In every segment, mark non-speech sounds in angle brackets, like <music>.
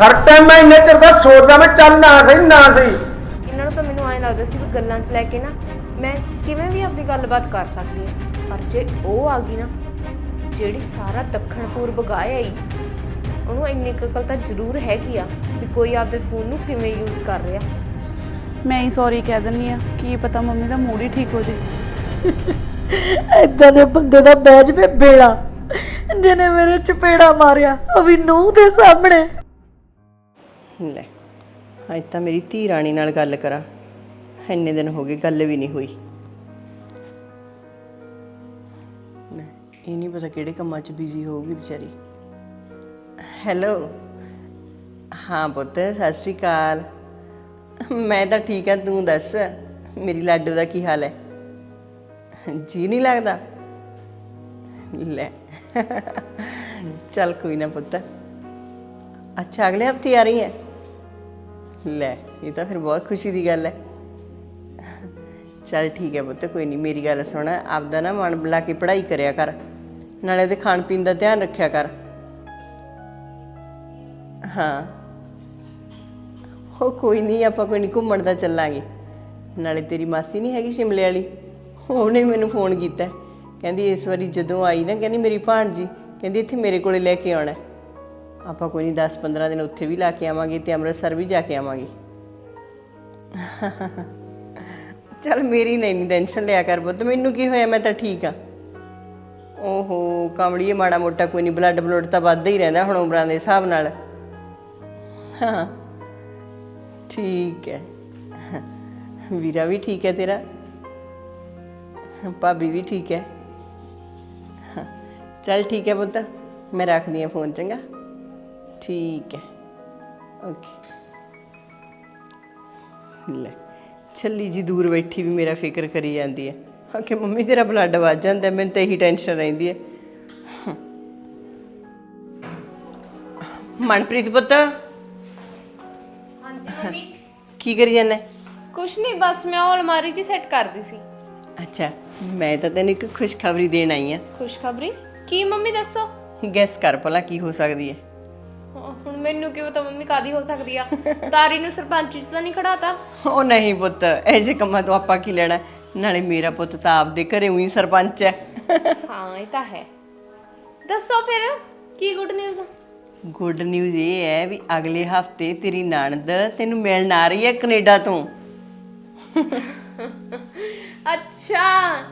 ਹਰ time ਮੈਂ ਇੰਨੇ ਚਿਰ ਦਾ ਸੋਚਦਾ ਮੈਂ ਚੱਲ ਨਾ ਸਹੀ ਨਾ ਸਹੀ। ਇਹਨਾਂ ਨੂੰ ਤਾਂ ਮੈਨੂੰ ਐਂ ਲੱਗਦਾ ਸੀ ਵੀ ਗੱਲਾਂ 'ਚ ਲੈ ਕੇ ਨਾ ਮੈਂ ਕਿਵੇਂ ਵੀ ਆਪਣੀ ਗੱਲਬਾਤ ਕਰ ਸਕਦੀ ਹਾਂ ਪਰ ਜੇ ਉਹ ਆ ਗਈ ਨਾ ਜਿਹੜੀ ਸਾਰਾ ਦੱਖਣ ਪੂਰਬ ਗਾਇਆ ਹੀ ਉਹਨੂੰ ਇੰਨੀ ਕੁ ਅਕਲ ਤਾਂ ਜ਼ਰੂਰ ਹੈਗੀ ਆ ਵੀ ਕੋਈ ਆਪਦੇ ਫੋਨ ਨੂੰ ਕਿਵੇਂ ਯੂਜ਼ ਕਰ ਰਿਹਾ। ਮੈਂ ਹੀ ਸੌਰੀ ਕਹਿ ਦਿੰਨੀ ਆ ਕੀ ਪਤਾ ਮੰਮੀ ਦਾ ਮੂਡ ਹੀ ਠੀਕ ਹੋ ਜੇ। <laughs> ਏਦਾਂ ਦੇ ਬੰਦੇ ਦਾ ਬੈਜ ਬੇੜਾ ਜਿਹਨੇ ਮੇਰੇ ਚਪੇੜਾ ਮਾਰਿਆ ਉਹ ਵੀ ਨੂੰਹ ਦੇ ਸਾਹਮਣੇ। ਲੈ ਅੱਜ ਤਾਂ ਮੇਰੀ ਧੀ ਰਾਣੀ ਨਾਲ ਗੱਲ ਕਰਾਂ। ਇੰਨੇ ਦਿਨ ਹੋ ਗਏ ਗੱਲ ਵੀ ਨਹੀਂ ਹੋਈ। ਲੈ ਇਹ ਨਹੀਂ ਪਤਾ ਕਿਹੜੇ ਕੰਮਾਂ 'ਚ ਬਿਜ਼ੀ ਹੋਊਗੀ ਵਿਚਾਰੀ। ਹੈਲੋ ਹਾਂ ਪੁੱਤ ਸਤਿ ਸ਼੍ਰੀ ਅਕਾਲ। ਮੈਂ ਤਾਂ ਠੀਕ ਹਾਂ ਤੂੰ ਦੱਸ ਮੇਰੀ ਲਾਡੂ ਦਾ ਕੀ ਹਾਲ ਹੈ? ਜੀ ਨਹੀਂ ਲੱਗਦਾ? ਲੈ ਚੱਲ ਕੋਈ ਨਾ ਪੁੱਤ। ਅੱਛਾ ਅਗਲੇ ਹਫ਼ਤੇ ਆ ਰਹੀ ਹੈ? ਲੈ, ਇਹ ਤਾਂ ਫਿਰ ਬਹੁਤ ਖੁਸ਼ੀ ਦੀ ਗੱਲ ਹੈ। ਚੱਲ ਠੀਕ ਹੈ ਪੁੱਤ, ਕੋਈ ਨਹੀਂ, ਮੇਰੀ ਗੱਲ ਸੁਣ, ਆਪਦਾ ਨਾ ਮਨ ਬੁਲਾ ਕੇ ਪੜ੍ਹਾਈ ਕਰਿਆ ਕਰ। ਨਾਲੇ ਤੇ ਖਾਣ ਪੀਣ ਦਾ ਧਿਆਨ ਰੱਖਿਆ ਕਰ। ਹਾਂ। ਉਹ ਕੋਈ ਨਹੀਂ, ਆਪਾਂ ਕੋਈ ਨਹੀਂ, ਘੁੰਮਣ ਦਾ ਚੱਲਾਂਗੇ। ਨਾਲੇ ਤੇਰੀ ਮਾਸੀ ਨਹੀਂ ਹੈਗੀ ਸ਼ਿਮਲੇ ਵਾਲੀ। ਉਹਨੇ ਮੈਨੂੰ ਫੋਨ ਕੀਤਾ। ਕਹਿੰਦੀ ਇਸ ਵਾਰੀ ਜਦੋਂ ਆਈ ਨਾ, ਕਹਿੰਦੀ ਮੇਰੀ ਭਾਣਜੀ, ਕਹਿੰਦੀ ਇੱਥੇ ਮੇਰੇ ਕੋਲੇ ਲੈ ਕੇ ਆਉਣਾ। ਆਪਾਂ ਕੋਈ ਨਹੀਂ 10-15 ਦਿਨ ਉੱਥੇ ਵੀ ਲਾ ਕੇ ਆਵਾਂਗੇ ਤੇ ਅੰਮ੍ਰਿਤਸਰ ਵੀ ਜਾ ਕੇ ਆਵਾਂਗੇ। ਚੱਲ ਮੇਰੀ ਨਹੀਂ ਟੈਨਸ਼ਨ ਲਿਆ ਕਰ ਪੁੱਤ, ਮੈਨੂੰ ਕੀ ਹੋਇਆ, ਮੈਂ ਤਾਂ ਠੀਕ ਆ। ਓਹੋ, ਕਮੜੀਏ ਮਾੜਾ ਮੋਟਾ ਕੋਈ ਨਹੀਂ ਬਲੱਡ ਬਲੱਡ ਤਾਂ ਵੱਧਦਾ ਹੀ ਰਹਿੰਦਾ ਹੁਣ ਉਮਰਾਂ ਦੇ ਹਿਸਾਬ ਨਾਲ। ਹਾਂ, ਠੀਕ ਹੈ। ਵੀਰਾ ਵੀ ਠੀਕ ਹੈ ਤੇਰਾ? ਭਾਬੀ ਵੀ ਠੀਕ ਹੈ? ਚੱਲ ਠੀਕ ਹੈ ਪੁੱਤ, ਮੈਂ ਰੱਖਦੀ ਹਾਂ ਫੋਨ, ਚੰਗਾ। ਠੀਕ ਹੈ। ਓਕੇ ਲੈ ਛੱਲੀ ਜੀ ਦੂਰ ਬੈਠੀ ਵੀ ਮੇਰਾ ਫਿਕਰ ਕਰੀ ਜਾਂਦੀ ਹੈ। ਕਿ ਮੰਮੀ ਤੇਰਾ ਬਲੱਡ ਵੱਜ ਜਾਂਦਾ ਮੈਨੂੰ ਤਾਂ ਇਹੀ ਟੈਨਸ਼ਨ ਰਹਿੰਦੀ ਹੈ। ਮਨਪ੍ਰੀਤ ਪੁੱਤ? ਹਾਂਜੀ ਮੰਮੀ। ਕੀ ਕਰੀ ਜਾਂਦਾ? ਕੁਛ ਨਹੀਂ ਬਸ ਮੈਂ ਉਹ ਅਲਮਾਰੀ ਦੀ ਸੈੱਟ ਕਰਦੀ ਸੀ। ਅੱਛਾ ਮੈਂ ਤਾਂ ਤੈਨੂੰ ਇੱਕ ਖੁਸ਼ਖਬਰੀ ਦੇਣ ਆਈ ਆ ਖੁਸ਼ਖਬਰੀ? ਕੀ ਮੰਮੀ ਦੱਸੋ? ਗੈਸ ਕਰ ਭਲਾ ਕੀ ਹੋ ਸਕਦੀ ਹਾਂ, ਹੁਣ ਮੈਨੂੰ ਕਿਉਂ ਤਾਂ ਮੰਮੀ ਕਾਦੀ ਹੋ ਸਕਦੀ ਆ? ਤਾਰੀ ਨੂੰ ਸਰਪੰਚ ਚ ਤਾਂ ਨਹੀਂ ਖੜਾਤਾ? ਉਹ ਨਹੀਂ ਪੁੱਤ ਇਹ ਜੇ ਕੰਮਾਂ ਤੋਂ ਆਪਾਂ ਕੀ ਲੈਣਾ? ਨਾਲੇ ਮੇਰਾ ਪੁੱਤ ਤਾਂ ਆਪਦੇ ਘਰੇ ਉਹੀ ਸਰਪੰਚ ਹੈ। ਹਾਂ ਇਹ ਤਾਂ ਹੈ। ਦੱਸੋ ਫਿਰ ਕੀ ਗੁੱਡ ਨਿਊਜ਼ ਗੁੱਡ ਨਿਊਜ਼ ਇਹ ਹੈ ਵੀ ਅਗਲੇ ਹਫ਼ਤੇ ਤੇਰੀ ਨਣਦ ਤੈਨੂੰ ਮਿਲਣ ਆ ਰਹੀ ਹੈ ਕੈਨੇਡਾ ਤੋਂ। ਅੱਛਾ।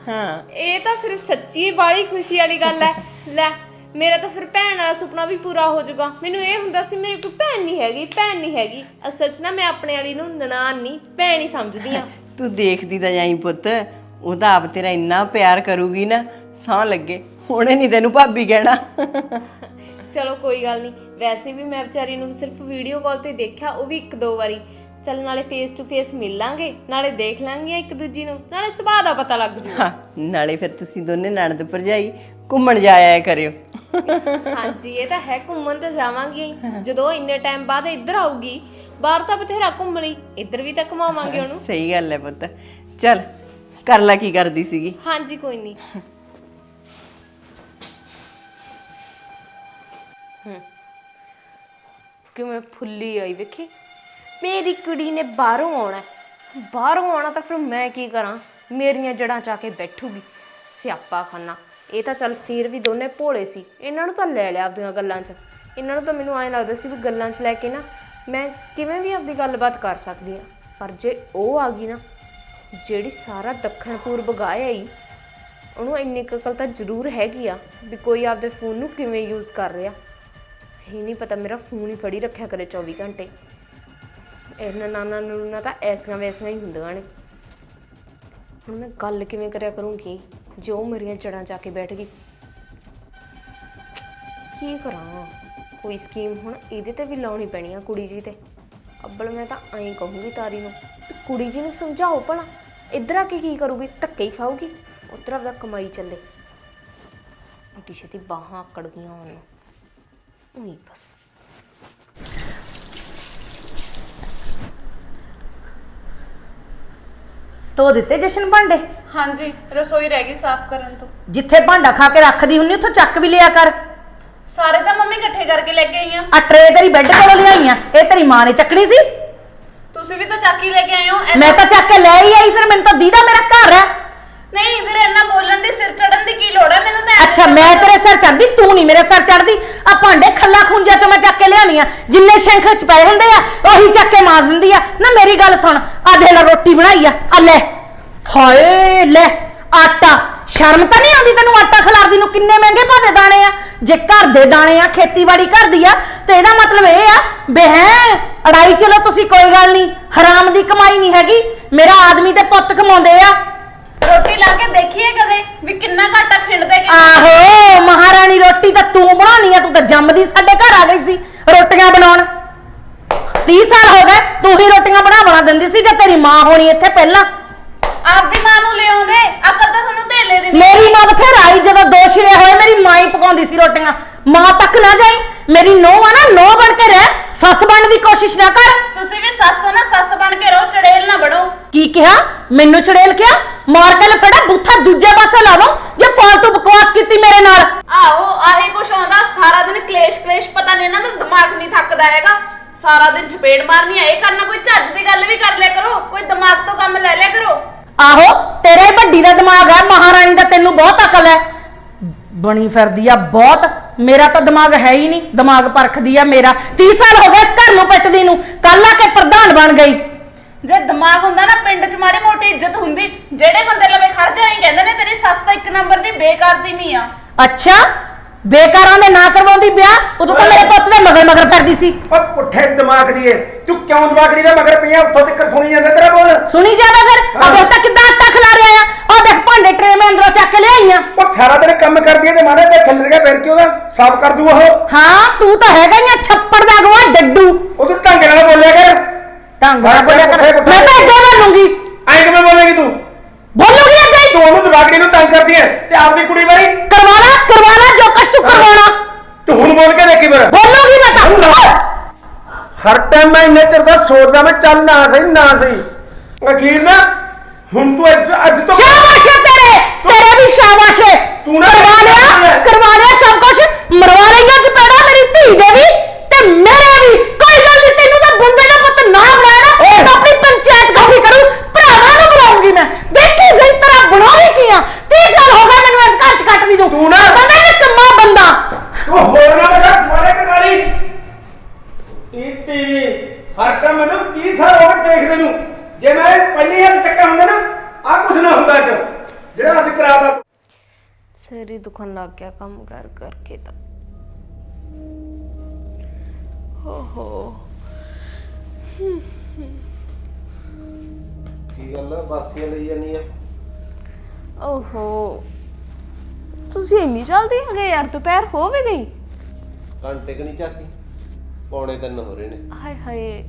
ਹਾਂ। ਇਹ ਤਾਂ ਫਿਰ ਸੱਚੀ ਬਾਲੀ ਖੁਸ਼ੀ ਵਾਲੀ ਗੱਲ ਹੈ। ਲੈ ਮੇਰਾ ਤਾਂ ਫਿਰ ਭੈਣ ਵਾਲਾ ਸੁਪਨਾ ਵੀ ਪੂਰਾ ਹੋ ਜਾਊਗਾ। ਮੈਨੂੰ ਇਹ ਹੁੰਦਾ ਸੀ ਮੇਰੀ ਕੋਈ ਭੈਣ ਨਹੀਂ ਹੈਗੀ ਭੈਣ ਨਹੀਂ ਹੈਗੀ। ਅਸਲ 'ਚ ਨਾ ਮੈਂ ਆਪਣੇ ਵਾਲੀ ਨੂੰ ਨਨਾਣ ਨਹੀਂ ਭੈਣ ਹੀ ਸਮਝਦੀ ਆ <laughs> ਤੂੰ ਦੇਖਦੀ ਤਾਂ ਜਾਈ ਪੁੱਤ ਉਹਦਾ ਆਪ ਤੇਰਾ ਇੰਨਾ ਪਿਆਰ ਕਰੂਗੀ ਨਾ ਸਾਹ ਲੱਗੇ। ਹੁਣੇ ਨਹੀਂ ਤੈਨੂੰ ਭਾਬੀ ਕਹਿਣਾ। <laughs> ਚਲੋ ਕੋਈ ਗੱਲ ਨਹੀਂ ਵੈਸੇ ਵੀ ਮੈਂ ਵਿਚਾਰੀ ਨੂੰ ਸਿਰਫ ਵੀਡੀਓ ਕਾਲ ਤੇ ਦੇਖਿਆ ਉਹ ਵੀ ਇੱਕ ਦੋ ਵਾਰੀ। ਚੱਲ ਨਾਲੇ ਫੇਸ ਟੂ ਫੇਸ ਮਿਲ ਲਾਂਗੇ ਨਾਲੇ ਦੇਖ ਲਾਂਗੇ ਇੱਕ ਦੂਜੀ ਨੂੰ ਨਾਲੇ ਸੁਭਾਅ ਦਾ ਪਤਾ ਲੱਗ ਜੂਗਾ। ਹਾਂ ਨਾਲੇ ਫਿਰ ਤੁਸੀਂ ਦੋਨੇ ਨਣਦ ਭਰਜਾਈ ਘੁੰਮਣ ਜਾਇਆ ਕਰਿਓ। ਹਾਂਜੀ ਇਹ ਤਾਂ ਹੈ ਘੁੰਮਣ ਤੇ ਜਾਵਾਂਗੇ ਹੀ। ਜਦੋਂ ਇੰਨੇ ਟਾਈਮ ਬਾਅਦ ਇੱਧਰ ਆਊਗੀ ਬਾਹਰ ਤਾਂ ਬਥੇਰਾ ਘੁੰਮ ਲਈ ਇੱਧਰ ਵੀ ਤਾਂ ਘੁਮਾਵਾਂਗੇ ਉਹਨੂੰ। ਸਹੀ ਗੱਲ ਹੈ ਪੁੱਤ। ਚੱਲ ਕਰ ਲੈ ਕੀ ਕਰਦੀ ਸੀਗੀ। ਹਾਂਜੀ ਕੋਈ ਨਹੀਂ ਹੂੰ। ਕਿਵੇਂ ਫੁੱਲੀ ਆਈ ਵੇਖੀ। ਮੇਰੀ ਕੁੜੀ ਨੇ ਬਾਹਰੋਂ ਆਉਣਾ ਹੈ। ਬਾਹਰੋਂ ਆਉਣਾ ਤਾਂ ਫਿਰ ਮੈਂ ਕੀ ਕਰਾਂ? ਮੇਰੀਆਂ ਜੜਾਂ ਚਾ ਕੇ ਬੈਠੂਗੀ। ਸਿਆਪਾ ਖਾਨਾ। ਇਹ ਤਾਂ ਚੱਲ ਫੇਰ ਵੀ ਦੋਨੇ ਭੋਲੇ ਸੀ। ਇਹਨਾਂ ਨੂੰ ਤਾਂ ਲੈ ਲਿਆ ਆਪਦੀਆਂ ਗੱਲਾਂ 'ਚ। ਇਹਨਾਂ ਨੂੰ ਤਾਂ ਮੈਨੂੰ ਐਂ ਲੱਗਦਾ ਸੀ ਵੀ ਗੱਲਾਂ 'ਚ ਲੈ ਕੇ ਨਾ ਮੈਂ ਕਿਵੇਂ ਵੀ ਆਪਦੀ ਗੱਲਬਾਤ ਕਰ ਸਕਦੀ ਆ ਪਰ ਜੇ ਉਹ ਆ ਗਈ ਨਾ, ਜਿਹੜੀ ਸਾਰਾ ਦੱਖਣ ਪੂਰਬ ਗਾਇਆ ਹੀ ਉਹਨੂੰ ਇੰਨੀ ਕੁ ਅਕਲ ਤਾਂ ਜ਼ਰੂਰ ਹੈਗੀ ਆ ਵੀ ਕੋਈ ਆਪਦੇ ਫੋਨ ਨੂੰ ਕਿਵੇਂ ਯੂਜ਼ ਕਰ ਰਿਹਾ। ਇਹ ਨਹੀਂ ਪਤਾ ਮੇਰਾ ਫੋਨ ਹੀ ਫੜੀ ਰੱਖਿਆ ਕਰੇ 24 ਘੰਟੇ। ਇਹਨਾਂ ਨਾਨਾ ਨੂੰ ਤਾਂ ਐਸੀਆਂ ਵੈਸੀਆਂ ਹੀ ਹੁੰਦੀਆਂ ਨੇ। ਹੁਣ ਮੈਂ ਗੱਲ ਕਿਵੇਂ ਕਰਿਆ ਕਰੂੰਗੀ? ਜੇ ਮੇਰੀਆਂ ਜੜਾਂ ਜਾ ਕੇ ਬੈਠ ਗਈ। ਕੀ ਕਰਾਂ? ਕੋਈ ਸਕੀਮ ਹੁਣ ਇਹਦੇ ਤੇ ਵੀ ਲਾਉਣੀ ਪੈਣੀ ਆ ਕੁੜੀ ਜੀ ਤੇ। ਅੱਬਲ, ਮੈਂ ਤਾਂ ਐਂ ਕਹੂੰਗੀ ਤਾਰੀ ਨੂੰ ਵੀ ਕੁੜੀ ਜੀ ਨੂੰ ਸਮਝਾਓ ਭਲਾ, ਇੱਧਰ ਆ ਕੇ ਕੀ ਕਰੂਗੀ? ਧੱਕੇ ਹੀ ਖਾਊਗੀ, ਉੱਧਰ ਆਪਦਾ ਕਮਾਈ ਚੱਲੇ। ਇੱਡੀ ਛੇਤੀ ਬਾਹਾਂ ਆਕੜ ਗਈਆਂ ਹੁਣ ਉਹੀ ਬਸ। ਧੋ ਦਿੱਤੇ ਜਸ਼ਨ ਭਾਂਡੇ? ਹਾਂਜੀ ਰਸੋਈ ਰਹਿ ਗਈ ਸਾਫ਼ ਕਰਨ ਤੋਂ। ਜਿੱਥੇ ਭਾਂਡਾ ਖਾ ਕੇ ਰੱਖਦੀ ਹੁੰਨੀ ਉੱਥੋਂ ਚੱਕ ਵੀ ਲਿਆ ਕਰ। ਸਾਰੇ ਤਾਂ ਮੰਮੀ ਇਕੱਠੇ ਕਰਕੇ ਲੈ ਕੇ ਆਈ ਆ ਆ ਟਰੇ ਤੇਰੀ ਬੈੱਡ ਕੋਲ ਲਿਆਈ ਆ। ਇਹ ਤੇਰੀ ਮਾਂ ਨੇ ਚੱਕਣੀ ਸੀ। ਤੁਸੀਂ ਵੀ ਤਾਂ ਚੱਕੀ ਲੈ ਕੇ ਆਏ ਹੋ ਮੈਂ ਤਾਂ ਚੱਕ ਕੇ ਲੈ ਹੀ ਆਈ ਫਿਰ ਮੈਨੂੰ ਤਾਂ ਦੀਦਾ ਮੇਰਾ ਘਰ ਹੈ। ਨਹੀਂ ਫਿਰ ਇੰਨਾ ਬੋਲਣ ਦੀ ਸਿਰ ਚੜਨ ਦੀ ਕੀ ਲੋੜ ਹੈ? ਮੈਨੂੰ ਤਾਂ ਅੱਛਾ ਮੈਂ ਤੇਰੇ ਸਿਰ ਚੜਦੀ ਤੂੰ ਨਹੀਂ ਮੇਰੇ ਸਿਰ ਚੜਦੀ ਆ ਭਾਂਡੇ ਖੱਲਾ ਖੁੰਜਾ ਚੋਂ ਮੈਂ ਚੱਕ ਕੇ ਲਿਆਉਣੀ ਆ। ਜਿੰਨੇ ਸ਼ੰਖ ਚ ਪਏ ਹੁੰਦੇ ਆ ਉਹੀ ਚੱਕ ਕੇ ਮਾਸ ਦਿੰਦੀ ਆ। ਨਾ ਮੇਰੀ ਗੱਲ ਸੁਣ ਆ ਦੇ ਲੈ ਰੋਟੀ ਬਣਾਈ ਆ। ਆ ਲੈ। ਹਾਏ ਲੈ। ਆਟਾ। ਸ਼ਰਮ ਤਾਂ ਨਹੀਂ ਆਉਂਦੀ ਤੈਨੂੰ ਆਟਾ ਖਿਲਾਰਦੀ ਨੂੰ? ਕਿੰਨੇ ਮਹਿੰਗੇ ਭਾਦੇ ਦਾਣੇ ਆ? ਜੇ ਘਰ ਦੇ ਦਾਣੇ ਆ ਖੇਤੀਬਾੜੀ ਘਰ ਦੀ ਆ ਤੇ ਇਹਦਾ ਮਤਲਬ ਇਹ ਆ ਬਹਿ ਅੜਾਈ ਚਲੋ ਤੁਸੀਂ ਕੋਈ ਗੱਲ ਨਹੀਂ ਹਰਾਮ ਦੀ ਕਮਾਈ ਨਹੀਂ ਹੈਗੀ। ਮੇਰਾ ਆਦਮੀ ਤੇ ਪੁੱਤ ਕਮਾਉਂਦੇ ਆ। ਰੋਟੀ ਲਾ ਕੇ ਦੇਖੀਏ ਕਦੇ ਵੀ ਕਿੰਨਾ ਘਾਟਾ ਖਿੰਡਦੇ ਕਿ ਆਹੋ ਮਹਾਰਾਣੀ ਰੋਟੀ ਤਾਂ ਤੂੰ ਬਣਾਉਣੀ ਆ ਤੂੰ ਤਾਂ ਜੰਮਦੀ ਸਾਡੇ ਘਰ ਆ ਗਈ ਸੀ ਰੋਟੀਆਂ ਬਣਾਉਣ। 30 ਸਾਲ ਹੋ ਗਏ ਤੂੰ ਹੀ ਰੋਟੀਆਂ ਬਣਾ ਬਣਾ ਦਿੰਦੀ ਸੀ ਜੇ ਤੇਰੀ ਮਾਂ ਹੋਣੀ ਇੱਥੇ ਪਹਿਲਾਂ। ਆਪਦੀ ਮਾਂ ਨੂੰ ਲਿਆਉਂਦੇ ਅਕਲ ਤਾਂ ਤੁਹਾਨੂੰ ਧੇਲੇ ਦੀ ਮੇਰੀ ਮਾਂ ਬਥੇਰਾ ਆਈ ਜਦੋਂ ਦੋ ਛੇ ਹੋਏ ਮੇਰੀ ਮਾਂ ਹੀ ਪਕਾਉਂਦੀ ਸੀ ਰੋਟੀਆਂ। ਮਾਂ ਤੱਕ ਨਾ ਜਾਈ ਮੇਰੀ ਨੂੰਹ ਆ ਨਾ ਨੂੰਹ ਬਣ ਕੇ ਰਹਿ। ਸੱਸ ਬਣਨ ਦੀ ਕੋਸ਼ਿਸ਼ ਨਾ ਕਰ। ਤੁਸੀਂ ਵੀ ਸੱਸ ਹੋ ਨਾ ਸੱਸ ਬਣ ਕੇ ਰਹੋ ਚੜੇਲ ਨਾ ਬੜੋ ਕੀ ਕਿਹਾ? ਮੈਨੂੰ ਚੜੇਲ ਕਿਹਾ? ਮਾਰ ਕੇ ਲਫੜਾ ਬੁੱਥਾ ਦੂਜੇ ਪਾਸੇ ਲਾਵਾਂ ਜੇ ਫਾਲਤੂ ਬਕਵਾਸ ਕੀਤੀ ਮੇਰੇ ਨਾਲ। ਆਹੋ ਆਹੀ ਕੁਛ ਆਉਂਦਾ ਸਾਰਾ ਦਿਨ ਕਲੇਸ਼ ਕਲੇਸ਼ ਪਤਾ ਨਹੀਂ ਇਹਨਾਂ ਦਾ ਦਿਮਾਗ ਨਹੀਂ ਥੱਕਦਾ ਹੈਗਾ। ਸਾਰਾ ਦਿਨ ਚਪੇੜ ਮਾਰਨੀ ਆ ਇਹ ਕਰਨਾ ਕੋਈ ਝੱਜ ਦੀ ਗੱਲ ਵੀ ਕਰ ਲਿਆ ਕਰੋ ਕੋਈ ਦਿਮਾਗ ਤੋਂ ਕੰਮ ਲੈ ਲਿਆ ਕਰੋ। ਆਹੋ ਤੇਰੇ ਵੱਡੀ ਦਾ ਦਿਮਾਗ ਹੈ ਮਹਾਰਾਣੀ ਦਾ ਤੈਨੂੰ ਬਹੁਤ ਅਕਲ ਹੈ। ਬਣੀ ਫਿਰਦੀ ਆ ਬਹੁਤ। ਮੇਰਾ ਤਾਂ ਦਿਮਾਗ ਹੈ ਹੀ ਨਹੀਂ ਦਿਮਾਗ ਪਰਖਦੀ ਆ ਮੇਰਾ। 30 ਸਾਲ ਹੋ ਗਏ ਇਸ ਘਰ ਨੂੰ ਪਿੱਟਦੀ ਨੂੰ। ਕੱਲ ਆ ਕੇ ਪ੍ਰਧਾਨ ਬਣ ਗਈ। ਜੇ ਦਿਮਾਗ ਹੁੰਦਾ ਨਾ ਪਿੰਡ 'ਚ ਮਾੜੀ ਮੋਟੀ ਇੱਜ਼ਤ ਹੁੰਦੀ ਜਿਹੜੇ ਬੰਦੇ ਲਵੇ ਖੜ ਜਾਏ ਕਹਿੰਦੇ ਨੇ ਤੇਰੀ ਸੱਸ ਤਾਂ ਇੱਕ ਨੰਬਰ ਦੀ ਬੇਕਾਰ ਦੀ ਮੀ ਆ। ਅੱਛਾ ਬੇਕਾਰਾਂ ਦੇ ਨਾ ਕਰਵਾਉਂਦੀ ਵਿਆਹ ਉਦੋਂ ਤਾਂ ਮੇਰੇ ਪੁੱਤ ਦੇ ਮਗਰ ਮਗਰ ਫਿਰਦੀ ਸੀ। ਉਹ ਪੁੱਠੇ ਦਿਮਾਗ ਦੀ ਏ। ਤੂੰ ਕਿਉਂ ਜਵਾਕੜੀ ਦਾ ਮਗਰ ਪਈਆਂ ਉੱਥੋਂ ਤੱਕ ਸੁਣੀ ਜਾਂਦਾ ਤੇਰਾ ਬੋਲ। ਸੁਣੀ ਜਾਵੇ ਫਿਰ। ਅਬੇ ਤਾਂ ਕਿੱਦਾਂ ਆਟਾ ਖਿਲਾ ਰਿਹਾ ਆ? ਦੇਖ ਭਾਂਡੇ ਟਰੇ ਮੈਂ ਅੰਦਰੋਂ ਚੱਕ ਕੇ ਲਿਆਈਆਂ। ਉਹ ਸਾਰਾ ਦਿਨ ਕੰਮ ਕਰਦੀ ਏ ਤੇ ਮਾਰੇ ਤੇ ਖਿਲਰ ਗਿਆ ਫਿਰ ਕਿ ਉਹਦਾ ਸਾਫ਼ ਕਰ ਦੂ ਉਹ? ਹਾਂ ਤੂੰ ਤਾਂ ਹੈਗਾ ਹੀ ਆ ਛੱਪੜ ਦਾ ਗਵਾ ਡੱਡੂ। ਉਹ ਤੂੰ ਢੰਗ ਨਾਲ ਬੋਲਿਆ ਕਰ। ਢੰਗ ਨਾਲ ਬੋਲਿਆ ਕਰ। ਮੈਂ ਤਾਂ ਅੱਗੇ ਬੋਲੂੰਗੀ। ਐਂ ਕਿਵੇਂ ਬੋਲੇਗੀ ਤੂੰ? ਬੋਲੂਗੀ ਅੱਗੇ। ਤੂੰ ਉਹਨੂੰ ਜਵਾਕੜੀ ਨੂੰ ਤੰਗ ਕਰਦੀ ਏ ਤੇ ਆਪਦੀ ਕੁੜੀ ਬਾਰੇ? ਕਰਵਾਣਾ ਕਰਵਾਣਾ ਜੋ ਕੁਛ ਤੂੰ ਕਰਵਾਉਣਾ ਤੂੰ ਹੁਣ ਬੋਲ ਕੇ ਦੇਖੀ ਫਿਰ। ਬੋਲੂਗੀ ਮੈਂ ਤਾਂ। ਹਰ ਟਾਈਮ ਮੈਂ ਇੰਨੇ ਚਿਰ ਦਾ ਸੋਚਦਾ ਮੈਂ ਚੱਲ ਨਾ ਸਹੀ ਨਾ ਸਹੀ। ਅਖੀਰ ਨਾ ਹੁਣ ਤੂੰ ਅੱਜ ਅੱਜ ਤੋਂ ਸ਼ਾਬਾਸ਼ ਏ ਤੇਰੇ! ਤੇਰੇ ਵੀ ਸ਼ਾਬਾਸ਼ ਏ ਤੂੰ ਨਾ- ਕਰਵਾ ਲਿਆ ਕਰਵਾ ਲਿਆ ਸਭ ਕੁਝ ਮਰਵਾ ਲਈਆਂ ਕਿ ਪੈੜਾ ਮੇਰੀ ਧੀ ਦੇ ਵੀ ਤੇ ਮੇਰੇ ਵੀ। ਕੋਈ ਗੱਲ ਨਹੀਂ ਤੈਨੂੰ ਤਾਂ ਬੰਦੇ ਦਾ ਪੁੱਤ ਨਾ ਬਣਾਣਾ ਓਏ। ਤਾਂ ਆਪਣੀ ਪੰਚਾਇਤ ਇਕੱਠੀ ਕਰੂ। ਭਰਾਵਾਂ ਨੂੰ ਬੁਲਾਉਂਗੀ ਮੈਂ। ਦੇਖੀ ਸਹੀ ਤਰ੍ਹਾਂ ਬਣਾਉਣੀ ਕੀ ਆ? 30 ਸਾਲ ਹੋ ਗਏ ਮੈਨੂੰ ਇਸ ਘਰ ਚ ਕੱਟਦੀ ਨੂੰ। ਤੂੰ ਨਾ- ਬੰਦਾ ਨਾ ਕੰਮਾ ਬੰਦਾ। ਤੂੰ ਹੋਰ ਨਾ ਲਗਾ ਤੁਹਾਡੇ ਕਟਾਲੀ ਟੀ ਟੀਵੀ ਹਰ ਟਾਈਮ ਮੈਨੂੰ 30 ਸਾਲ ਹੋ ਗਏ ਦੇਖਦੇ ਨੂੰ। ਜੇ ਮੈਂ ਪਹਿਲੀ ਹੱਥ ਨਾ ਹੁੰਦਾ ਅੱਜ ਜਿਹੜਾ ਅੱਜ ਕਰਾਤਾ ਸਿਰ ਹੀ ਦੁਖਣ ਲੱਗ ਗਿਆ ਕੰਮ ਕਰ ਕਰਕੇ ਤਾਂ। ਹੋ ਹੋ। ਕੀ ਗੱਲ ਆ? ਬਾਸੀਆਂ ਲਈ ਜਾਨੀ ਆ? ਓਹੋ। ਤੁਸੀਂ ਇੰਨੀ ਜਲਦੀ ਆ ਗਏ ਯਾਰ ਦੁਪਹਿਰ ਹੋ ਵੀ ਗਈ। ਘੰਟੇ ਕਿ ਨਹੀਂ ਝਾਕੀ ਪੌਣੇ ਤਿੰਨ ਹੋ ਰਹੇ ਨੇ। ਹਾਏ ਹਾਏ।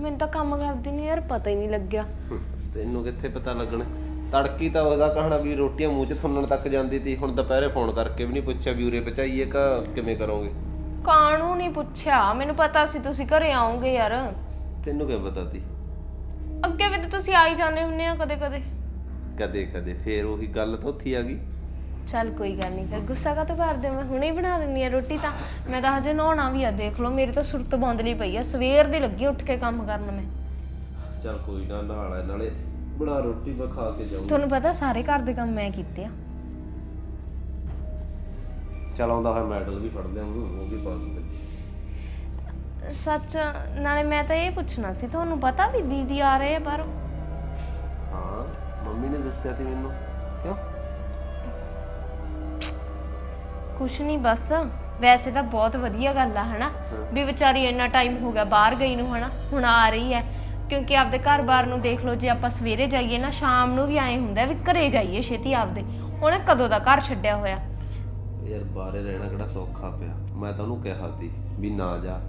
ਮੈਨੂੰ ਤਾਂ ਕੰਮ ਕਰਦੀ ਨਹੀਂ ਯਾਰ ਪਤਾ ਹੀ ਨਹੀਂ ਲੱਗਿਆ। ਤੈਨੂੰ ਕਿੱਥੇ ਪਤਾ ਲੱਗਣਾ? ਤੜਕੀ ਤਾਂ ਉਹਦਾ ਕਹਣਾ ਵੀ ਰੋਟੀਆਂ ਮੂੰਹ 'ਚ ਥੁੰਨਣ ਤੱਕ ਜਾਂਦੀ ਤੀ ਹੁਣ ਦੁਪਹਿਰੇ ਫੋਨ ਕਰਕੇ ਵੀ ਨਹੀਂ ਪੁੱਛਿਆ ਵੀ ਉਰੇ ਪਚਾਈਏ ਕਾ ਕਿਵੇਂ ਕਰੋਗੇ? ਕਾਣੂ ਨਹੀਂ ਪੁੱਛਿਆ? ਮੈਨੂੰ ਪਤਾ ਸੀ ਤੁਸੀਂ ਘਰੇ ਆਓਗੇ ਯਾਰ। ਤੈਨੂੰ ਕਿਵੇਂ ਪਤਾ ਤੀ? ਅੱਗੇ ਵੀ ਤਾਂ ਤੁਸੀਂ ਆ ਹੀ ਜਾਂਦੇ ਹੁੰਨੇ ਆ ਕਦੇ ਕਦੇ। ਕਦੇ ਕਦੇ ਫੇਰ ਉਹੀ ਗੱਲ ਤਾਂ ਉੱਥੇ ਆ ਗਈ। ਚੱਲ ਕੋਈ ਗੱਲ ਨਹੀਂ ਫਿਰ ਗੁੱਸਾ ਕਾਹਤੋਂ ਕਰਦੇ ਹੋ? ਮੈਂ ਹੁਣੇ ਹੀ ਬਣਾ ਦਿੰਨੀ ਆ ਰੋਟੀ ਤਾਂ। ਮੈਂ ਤਾਂ ਹਜੇ ਨਹਾਉਣਾ ਵੀ ਆ ਦੇਖ ਲਓ ਮੇਰੀ ਤਾਂ ਸੁਰਤ ਬੌਂਦਲੀ ਪਈ ਆ। ਸਵੇਰ ਦੀ ਲੱਗੀ ਉੱਠ ਕੇ ਕੰਮ ਕਰਨ ਮੈਂ। ਚੱਲ ਕੋਈ ਨਾ ਨਾਲ ਨਾਲੇ। ਬਣਾ ਰੋਟੀ ਮੈਂ ਖਾ ਕੇ ਜਾਊਂ ਤੁਹਾਨੂੰ ਪਤਾ ਸਾਰੇ ਘਰ ਦੇ ਕੰਮ ਮੈਂ ਕੀਤੇ ਆ। ਚੱਲ ਆਉਂਦਾ ਹੋਇਆ ਮੈਡਲ ਵੀ ਫੜ ਲਿਆ ਉਹ ਵੀ ਪਾ ਦੂੰਗਾ ਸੱਚ ਨਾਲੇ ਮੈਂ ਤਾਂ ਇਹ ਪੁੱਛਣਾ ਸੀ ਤੁਹਾਨੂੰ ਪਤਾ ਵੀ ਦੀਦੀ ਆ ਰਹੇ ਆ ਬਾਹਰੋਂ? ਹਾਂ ਮੰਮੀ ਨੇ ਦੱਸਿਆ ਤੀ ਮੈਨੂੰ। ਕਿਉਂ? ਕੁਛ ਨਹੀਂ ਬਸ। ਵੈਸੇ ਤਾਂ ਬਹੁਤ ਵਧੀਆ ਗੱਲ ਆ ਹਨਾ? ਵੀ ਵਿਚਾਰੀ ਇੰਨਾ ਟਾਈਮ ਹੋ ਗਿਆ ਬਾਹਰ ਗਈ ਨੂੰ ਹਨਾ? ਹੁਣ ਆ ਰਹੀ ਹੈ। ਕਿਉਂਕਿ ਆਪਦੇ ਘਰ-ਬਾਰ ਨੂੰ ਦੇਖ ਲਓ, ਜੇ ਆਪਾਂ ਸਵੇਰੇ ਜਾਈਏ ਨਾ, ਸ਼ਾਮ ਨੂੰ ਵੀ ਐਂ ਹੁੰਦਾ ਵੀ ਘਰੇ ਜਾਈਏ ਛੇਤੀ ਆਪਦੇ। ਉਹਨੇ ਕਦੋਂ ਦਾ ਘਰ ਛੱਡਿਆ ਹੋਇਆ? ਯਾਰ ਬਾਹਰੇ ਰਹਿਣਾ ਕਿਹੜਾ ਸੌਖਾ ਪਿਆ। ਮੈਂ ਤਾਂ ਉਹਨੂੰ ਕਿਹਾ ਤੀ ਵੀ ਨਾ ਜਾ।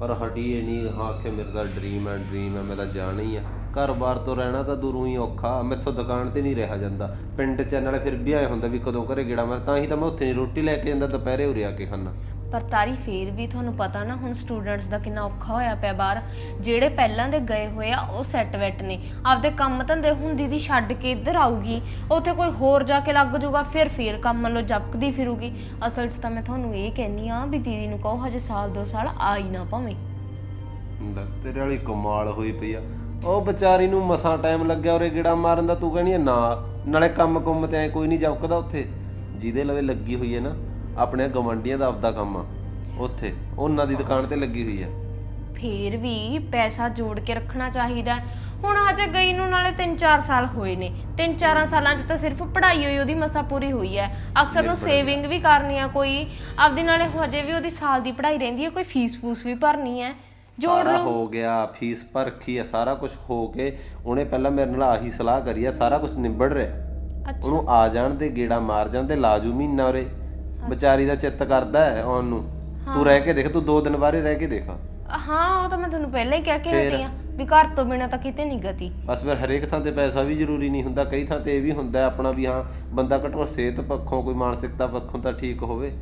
ਪਰ ਹਟੀ ਇਹ ਨਹੀਂ ਹਾਂ ਆਖੇ ਮੇਰੇ ਤਾਂ ਡ੍ਰੀਮ ਹੈ ਡ੍ਰੀਮ ਹੈ ਮੈਂ ਤਾਂ ਜਾਣਾ ਹੀ ਆ। ਘਰ-ਬਾਰ ਤੋਂ ਰਹਿਣਾ ਤਾਂ ਦੂਰੋਂ ਹੀ ਔਖਾ। ਮੈਥੋਂ ਦੁਕਾਨ ਤੇ ਨਹੀਂ ਰਿਹਾ ਜਾਂਦਾ। ਪਿੰਡ ਚ ਨਾਲੇ ਫਿਰ ਵੀ ਆਏ ਹੁੰਦਾ ਵੀ ਕਦੋਂ ਘਰੇ ਗੇੜਾ ਮਾਰ, ਤਾਂ ਹੀ ਤਾਂ ਮੈਂ ਉੱਥੇ ਨਹੀਂ ਰੋਟੀ ਲੈ ਕੇ ਜਾਂਦਾ, ਦੁਪਹਿਰੇ ਉਰੇ ਆ ਕੇ ਖਾਣਾ ਪਰ ਤਾਰੀ ਫੇਰ ਵੀ ਤੁਹਾਨੂੰ ਪਤਾ ਨਾ ਹੁਣ ਸਟੂਡੈਂਟਸ ਦਾ ਕਿੰਨਾ ਔਖਾ ਹੋਇਆ ਪਿਆ ਬਾਹਰ। ਜਿਹੜੇ ਪਹਿਲਾਂ ਦੇ ਗਏ ਹੋਏ ਆ ਉਹ ਸੈੱਟ ਵੈਟ ਨੇ। ਆਪਦੇ ਕੰਮ ਧੰਦੇ ਹੁਣ ਦੀਦੀ ਛੱਡ ਕੇ ਇੱਧਰ ਆਊਗੀ। ਉੱਥੇ ਕੋਈ ਹੋਰ ਜਾ ਕੇ ਲੱਗ ਜਾਊਗਾ ਫਿਰ ਫੇਰ ਕੰਮ ਵੱਲੋਂ ਜਪਕਦੀ ਫਿਰੂਗੀ। ਅਸਲ 'ਚ ਤਾਂ ਮੈਂ ਤੁਹਾਨੂੰ ਇਹ ਕਹਿੰਨੀ ਆ ਵੀ ਦੀਦੀ ਨੂੰ ਕਹੋ ਹਜੇ ਸਾਲ ਦੋ ਸਾਲ ਆ ਹੀ ਨਾ ਭਾਵੇਂ। ਲੈ, ਤੇਰੇ ਵਾਲੀ ਕਮਾਲ ਹੋਈ ਪਈ ਆ। ਉਹ ਵਿਚਾਰੀ ਨੂੰ ਮਸਾਂ ਟਾਈਮ ਲੱਗਿਆ ਉਰੇ ਗੇੜਾ ਮਾਰਨ ਦਾ ਤੂੰ ਕਹਿਣੀ ਆ ਨਾ। ਨਾਲੇ ਕੰਮ ਕੁੰਮ ਤੇ ਐ ਕੋਈ ਨਹੀਂ ਜਪਕਦਾ ਉੱਥੇ। ਜਿਹਦੇ ਲਵੇ ਲੱਗੀ ਹੋਈ ਹੈ ਨਾ। ਆਪਣੇ ਗਵੰਡੀਆਂ ਦਾ ਆਪਦਾ ਕੰਮ ਆ ਉੱਥੇ। ਉਹਨਾਂ ਦੀ ਦੁਕਾਨ ਤੇ ਲੱਗੀ ਹੋਈ ਆ। ਫੇਰ ਵੀ ਪੈਸਾ ਜੋੜ ਕੇ ਰੱਖਣਾ ਚਾਹੀਦਾ ਹੈ। ਹੁਣ ਹਜੇ ਗਈ ਨੂੰ ਨਾਲੇ 3-4 ਸਾਲ ਹੋਏ ਨੇ। 3-4 ਸਾਲਾਂ 'ਚ ਤਾਂ ਸਿਰਫ ਪੜ੍ਹਾਈ ਹੋਈ ਉਹਦੀ ਮਸਾ ਪੂਰੀ ਹੋਈ ਹੈ। ਅਕਸਰ ਨੂੰ ਸੇਵਿੰਗ ਵੀ ਕਰਨੀ ਆ ਕੋਈ। ਆਪਦੀ ਨਾਲੇ ਹਜੇ ਵੀ ਉਹਦੀ ਸਾਲ ਦੀ ਪੜ੍ਹਾਈ ਰਹਿੰਦੀ ਹੈ ਕੋਈ ਫੀਸ ਫੂਸ ਵੀ ਭਰਨੀ ਹੈ। ਜੋੜ ਸਾਰਾ ਲਓ। ਹੋ ਗਿਆ ਫੀਸ ਭਰਖੀ ਆ ਸਾਰਾ ਕੁਝ ਹੋ ਕੇ ਉਹਨੇ ਪਹਿਲਾਂ ਮੇਰੇ ਨਾਲ ਆਹੀ ਸਲਾਹ ਕਰੀ ਆ ਸਾਰਾ ਕੁਝ ਨਿਬੜ ਰਿਹਾ। ਅੱਛਾ। ਉਹਨੂੰ ਆ ਜਾਣ ਦੇ ਗੇੜਾ ਮਾਰ ਜਾਣ ਦੇ ਲਾਜੂ ਮਹੀਨਾ ਉਰੇ। ਵਿਚਾਰੀ ਦਾ ਚਿੱਤ ਕਰਦਾ ਹੈ ਆਉਣ ਨੂੰ। ਤੂੰ ਰਹਿ ਕੇ ਦੇਖ ਤੂੰ ਦੋ ਦਿਨ ਬਾਹਰ ਹੀ ਰਹਿ ਕੇ ਦੇਖ। ਹਾਂ ਉਹ ਤਾਂ ਮੈਂ ਤੁਹਾਨੂੰ ਪਹਿਲਾਂ ਹੀ ਕਹਿ ਕੇ ਹਟੀ ਆ ਵੀ ਘਰ ਤੋਂ ਬਿਨਾ ਤਾਂ ਕਿਤੇ ਨਹੀਂ ਗਤੀ। ਬਸ ਫਿਰ ਹਰੇਕ ਥਾਂ ਤੇ ਪੈਸਾ ਵੀ ਜ਼ਰੂਰੀ ਨਹੀਂ ਹੁੰਦਾ ਕਈ ਥਾਂ ਤੇ ਇਹ ਵੀ ਹੁੰਦਾ ਹੈ ਆਪਣਾ ਵੀ ਹਾਂ ਬੰਦਾ ਘੱਟੋ ਘੱਟ ਸਿਹਤ ਪੱਖੋਂ ਕੋਈ ਮਾਨਸਿਕਤਾ ਪੱਖੋਂ ਤਾਂ ਠੀਕ ਹੋਵੇ।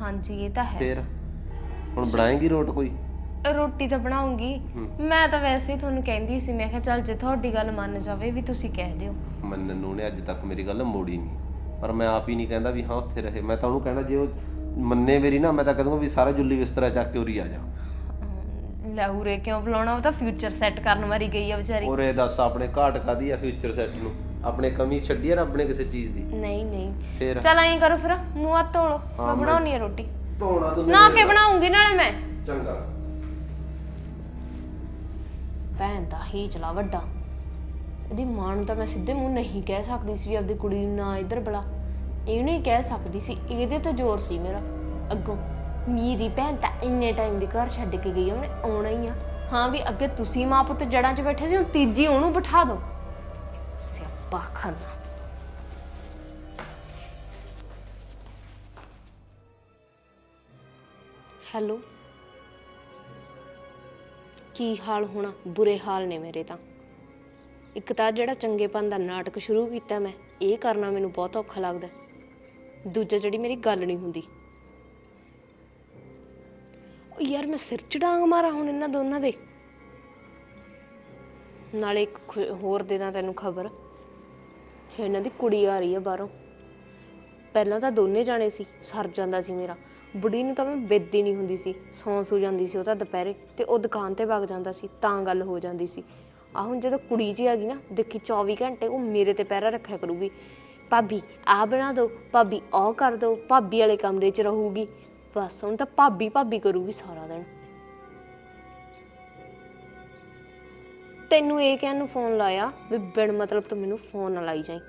ਹਾਂਜੀ ਇਹ ਤਾਂ ਹੈ। ਫਿਰ? ਹੁਣ ਬਣਾਏਗੀ ਰੋਟ ਕੋਈ? ਰੋਟੀ ਤਾਂ ਬਣਾਉਂਗੀ। ਮੈਂ ਤਾਂ ਵੈਸੇ ਹੀ ਤੁਹਾਨੂੰ ਕਹਿੰਦੀ ਸੀ ਮੈਂ ਕਿਹਾ ਚੱਲ ਜੇ ਤੁਹਾਡੀ ਗੱਲ ਮੰਨ ਜਾਵੇ ਵੀ ਤੁਸੀਂ ਕਹਿ ਦਿਓ। ਮੰਨਣ ਨੂੰ ਨੇ ਅੱਜ ਤੱਕ ਮੇਰੀ ਗੱਲ ਮੋੜੀ ਨਹੀਂ। ਪਰ ਮੈਂ ਆਪ ਹੀ ਨਹੀਂ ਕਹਿੰਦਾ ਵੀ ਹਾਂ ਉੱਥੇ ਰਹੇ। ਮੈਂ ਤਾਂ ਉਹਨੂੰ ਕਹਿਣਾ ਜੇ ਉਹ ਮੰਨੇ ਮੇਰੀ ਨਾ ਮੈਂ ਤਾਂ ਕਹਦੂੰਗਾ ਵੀ ਸਾਰਾ ਜੁੱਲੀ ਬਿਸਤਰਾ ਚੱਕ ਕੇ ਉਰੀ ਆ ਜਾ। ਅਮ, ਲੈ ਉਰੇ ਕਿਉਂ ਬੁਲਾਉਣਾ? ਉਹ ਤਾਂ ਫਿਊਚਰ ਸੈੱਟ ਕਰਨ ਵਾਰੀ ਗਈ ਆ ਵਿਚਾਰੀ। ਇਹ ਦੱਸ ਆਪਣੇ ਘਾਟ ਕਾਦੀ ਆ ਫਿਊਚਰ ਸੈੱਟ ਨੂੰ? ਆਪਣੇ ਕਮੀ ਛੱਡੀ ਆ ਨਾ ਆਪਣੇ ਕਿਸੇ ਚੀਜ਼ ਦੀ? ਨਹੀਂ ਨਹੀਂ। ਫਿਰ? ਚਲ ਐਂ ਕਰੋ ਫਿਰ ਮੂੰਹ ਹੱਥ ਧੋ ਲਓ ਮੈਂ ਬਣਾਉਣੀ ਆ ਰੋਟੀ। ਧੋਣਾ ਤੂੰ ਨਾ ਕੇ ਬਣਾਉਂਗੀ ਨਾਲੇ ਮੈਂ। ਚੰਗਾ। ਭੈਣ ਦਾ ਹੀ ਚਲਾ ਵੱਡਾ। ਇਹਦੀ ਮਾਂ ਨੂੰ ਤਾਂ ਮੈਂ ਸਿੱਧੇ ਮੂੰਹ ਨਹੀਂ ਕਹਿ ਸਕਦੀ ਸੀ ਵੀ ਆਪਦੀ ਕੁੜੀ ਨੂੰ ਨਾ ਇੱਧਰ ਬੁਲਾ। ਇਹਨੂੰ ਹੀ ਕਹਿ ਸਕਦੀ ਸੀ ਇਹਦੇ ਤੇ ਜ਼ੋਰ ਸੀ ਮੇਰਾ। ਅੱਗੋਂ ਮੇਰੀ ਭੈਣ ਤਾਂ ਇੰਨੇ ਟਾਈਮ ਦੀ ਘਰ ਛੱਡ ਕੇ ਗਈ ਆ, ਉਹਨੇ ਆਉਣਾ ਹੀ ਆ। ਹਾਂ ਵੀ ਅੱਗੇ ਤੁਸੀਂ ਮਾਂ ਪੁੱਤ ਜੜਾਂ 'ਚ ਬੈਠੇ ਸੀ ਹੁਣ ਤੀਜੀ ਉਹਨੂੰ ਬਿਠਾ ਦਿਓ ਸਿਆਪਾ ਖਾਨਾ। ਹੈਲੋ? ਕੀ ਹਾਲ ਹੋਣਾ? ਬੁਰੇ ਹਾਲ ਨੇ ਮੇਰੇ ਤਾਂ। ਇੱਕ ਤਾਂ ਜਿਹੜਾ ਚੰਗੇਪਨ ਦਾ ਨਾਟਕ ਸ਼ੁਰੂ ਕੀਤਾ ਮੈਂ, ਇਹ ਕਰਨਾ ਮੈਨੂੰ ਬਹੁਤ ਔਖਾ ਲੱਗਦਾ। ਦੂਜਾ ਜਿਹੜੀ ਮੇਰੀ ਗੱਲ ਨਹੀਂ ਹੁੰਦੀ। ਉਹ ਯਾਰ ਮੈਂ ਸਿਰ ਚ ਡਾਂਗ ਮਾਰਾਂ ਹੁਣ ਇਹਨਾਂ ਦੋਨਾਂ ਦੇ। ਨਾਲੇ ਇੱਕ ਖੁ- ਹੋਰ ਦੇ ਦਾਂ ਤੈਨੂੰ ਖਬਰ। ਇਹਨਾਂ ਦੀ ਕੁੜੀ ਆ ਰਹੀ ਹੈ ਬਾਹਰੋਂ। ਪਹਿਲਾਂ ਤਾਂ ਦੋਨੇ ਜਾਣੇ ਸੀ, ਸਰ ਜਾਂਦਾ ਸੀ ਮੇਰਾ। ਬੁੜੀ ਨੂੰ ਤਾਂ ਮੈਂ ਬੇਦੀ ਨਹੀਂ ਹੁੰਦੀ ਸੀ, ਸੌਂ ਸੂ ਜਾਂਦੀ ਸੀ ਉਹ ਤਾਂ ਦੁਪਹਿਰੇ ਤੇ ਉਹ ਦੁਕਾਨ ਤੇ ਵਗ ਜਾਂਦਾ ਸੀ, ਤਾਂ ਗੱਲ ਹੋ ਜਾਂਦੀ ਸੀ। ਆ ਹੁਣ ਜਦੋਂ ਕੁੜੀ ਜੀ ਆ ਗਈ ਨਾ, ਦੇਖੀ 24 ਘੰਟੇ ਉਹ ਮੇਰੇ ਤੇ ਪਹਿਰਾ ਰੱਖਿਆ ਕਰੂਗੀ। ਭਾਬੀ ਆ ਬਣਾ ਦਿਓ ਭਾਬੀ ਉਹ ਕਰ ਦਿਓ ਭਾਬੀ ਵਾਲੇ ਕਮਰੇ 'ਚ ਰਹੂਗੀ। ਬਸ ਹੁਣ ਤਾਂ ਭਾਬੀ ਭਾਬੀ ਕਰੂਗੀ ਸਾਰਾ ਦਿਨ। ਤੈਨੂੰ ਇਹ ਕਹਿਣ ਨੂੰ ਫੋਨ ਲਾਇਆ ਵੀ ਬਿਨ ਮਤਲਬ ਤੂੰ ਮੈਨੂੰ ਫੋਨ ਨਾ ਲਾਈ ਜਾਈ।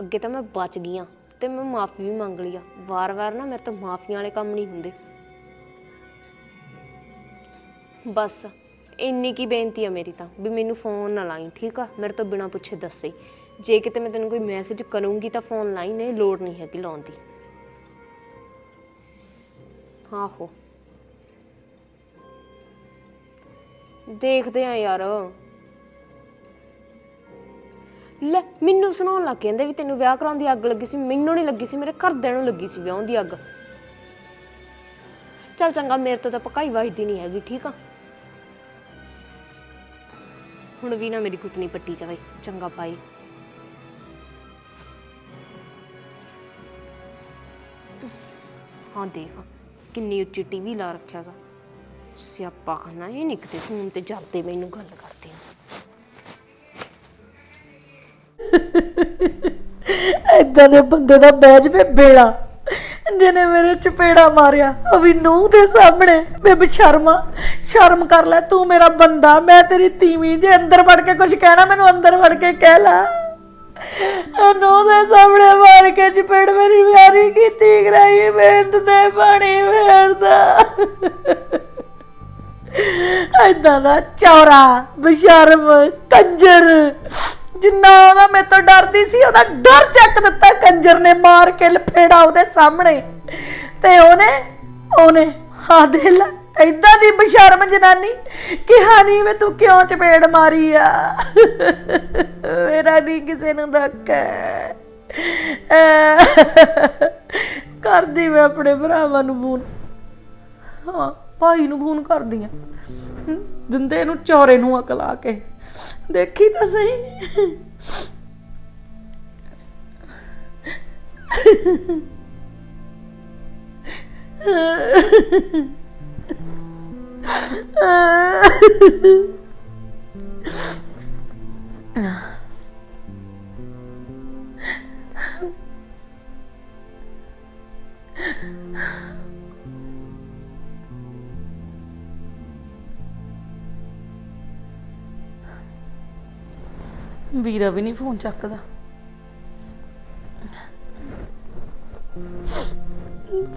ਅੱਗੇ ਤਾਂ ਮੈਂ ਬਚ ਗਈ ਆਂ ਤੇ ਮੈਂ ਮਾਫੀ ਵੀ ਮੰਗ ਲਈ ਆ। ਵਾਰ-ਵਾਰ ਨਾ ਮੇਰੇ ਤੋਂ ਮਾਫੀਆਂ ਵਾਲੇ ਕੰਮ ਨਹੀਂ ਹੁੰਦੇ। ਬਸ ਇੰਨੀ ਕੀ ਬੇਨਤੀ ਆ ਮੇਰੀ ਤਾਂ, ਵੀ ਮੈਨੂੰ ਫੋਨ ਨਾ ਲਾਈ, ਠੀਕ ਆ? ਮੇਰੇ ਤੋਂ ਬਿਨਾ ਪੁੱਛੇ ਦੱਸੇ। ਜੇ ਕਿਤੇ ਮੈਂ ਤੈਨੂੰ ਕੋਈ ਮੈਸੇਜ ਕਰੂੰਗੀ ਤਾਂ ਫੋਨ ਲਾਈ, ਨਹੀਂ ਲੋੜ ਨਹੀਂ ਹੈਗੀ ਲਾਉਣ ਦੀ। ਆਹੋ। ਦੇਖਦੇ ਆ ਯਾਰ। ਲੈ, ਮੈਨੂੰ ਸੁਣਾਉਣ ਲੱਗ ਕਹਿੰਦੇ ਵੀ ਤੈਨੂੰ ਵਿਆਹ ਕਰਾਉਣ ਦੀ ਅੱਗ ਲੱਗੀ ਸੀ, ਮੈਨੂੰ ਨਹੀਂ ਲੱਗੀ ਸੀ, ਮੇਰੇ ਘਰਦਿਆਂ ਨੂੰ ਲੱਗੀ ਸੀ ਵਿਆਹ ਦੀ ਅੱਗ। ਚੱਲ ਚੰਗਾ, ਮੇਰੇ ਤੋਂ ਤਾਂ ਪਕਾਈ ਵਜਦੀ ਨਹੀਂ ਹੈਗੀ, ਠੀਕ ਆ? ਹੁਣ ਵੀ ਨਾ ਮੇਰੀ ਕੁੱਤਨੀ ਪੱਟੀ ਜਾਵੇ, ਚੰਗਾ ਪਾਈ ਹਾਂ, ਦੇਖ, ਕਿੰਨੀ ਉੱਚੀ ਟੀਵੀ ਲਾ ਰੱਖਿਆਗਾ। ਸਿਆਪਾ ਖਾਨਾ, ਇਹ ਨਿਕਤੇ ਫੋਨ ਤੇ ਜਾਂਦੇ ਮੈਨੂੰ ਗੱਲ ਕਰਦੇ ਆ <laughs> ਏਦਾਂ ਦੇ ਬੰਦੇ ਦਾ ਬੈਜ ਵੇ ਬੇੜਾ। ਜਿਹਨੇ ਮੇਰੇ ਚਪੇੜਾ ਮਾਰਿਆ, ਉਹ ਵੀ ਦੇ ਸਾਹਮਣੇ। ਬੇ ਸ਼ਰਮਾ ਸ਼ਰਮ ਕਰ ਲੈ, ਤੂੰ ਮੇਰਾ ਬੰਦਾ, ਮੈਂ ਤੇਰੀ ਤੀਵੀਂ। ਜੇ ਅੰਦਰ ਵੜ ਕੇ ਕੁਝ ਕਹਿਣਾ, ਮੈਨੂੰ ਅੰਦਰ ਵੜ ਕੇ ਕਹਿ ਲਾ। ਨੂੰਹ ਦੇ ਸਾਹਮਣੇ ਮਾਰ ਕੇ ਚਪੇੜ ਮੇਰੀ ਪਿਆਰੀ ਕੀਤੀ ਗਰਾਈ ਬੇਂਦ ਤੇ ਪਾਣੀ ਫੇਰਦਾ ਏਦਾਂ ਦਾ ਚੌਰਾ, ਬਸ਼ਰਮ, ਕੰਜਰ। ਜਿੰਨਾ ਉਹਦਾ ਮੇਰੇ ਤੋਂ ਡਰਦੀ ਸੀ, ਉਹਦਾ ਡਰ ਚੱਕ ਦਿੱਤਾ ਕੰਜਰ ਨੇ ਮਾਰ ਕੇ, ਲਫੇੜਾ ਉਹਦੇ ਸਾਹਮਣੇ। ਤੇ ਉਹਨੇ ਉਹਨੇ, ਹਾਂ ਦੇ ਲੈ, ਏਦਾਂ ਦੀ ਬਸ਼ਰਮ ਜਨਾਨੀ ਕਿਹਾ ਨਹੀਂ ਵੇ ਤੂੰ ਕਿਉਂ ਚਪੇੜ ਮਾਰੀ ਆ? ਮੇਰਾ ਨਹੀਂ ਕਿਸੇ ਨੂੰ ਧੱਕਾ ਹੈ। ਕਰਦੀ ਮੈਂ ਆਪਣੇ ਭਰਾਵਾਂ ਨੂੰ ਫੋਨ। ਹਾਂ, ਭਾਈ ਨੂੰ ਫੋਨ ਕਰਦੀ ਆ। ਦਿੰਦੇ ਨੂੰ ਚੋਰੇ ਨੂੰ ਅਕਲ ਆ ਕੇ। ਦੇਖੀ ਤਾਂ ਸਹੀ ਵੀਰਾ ਵੀ ਨਹੀਂ ਫੋਨ ਚੱਕਦਾ।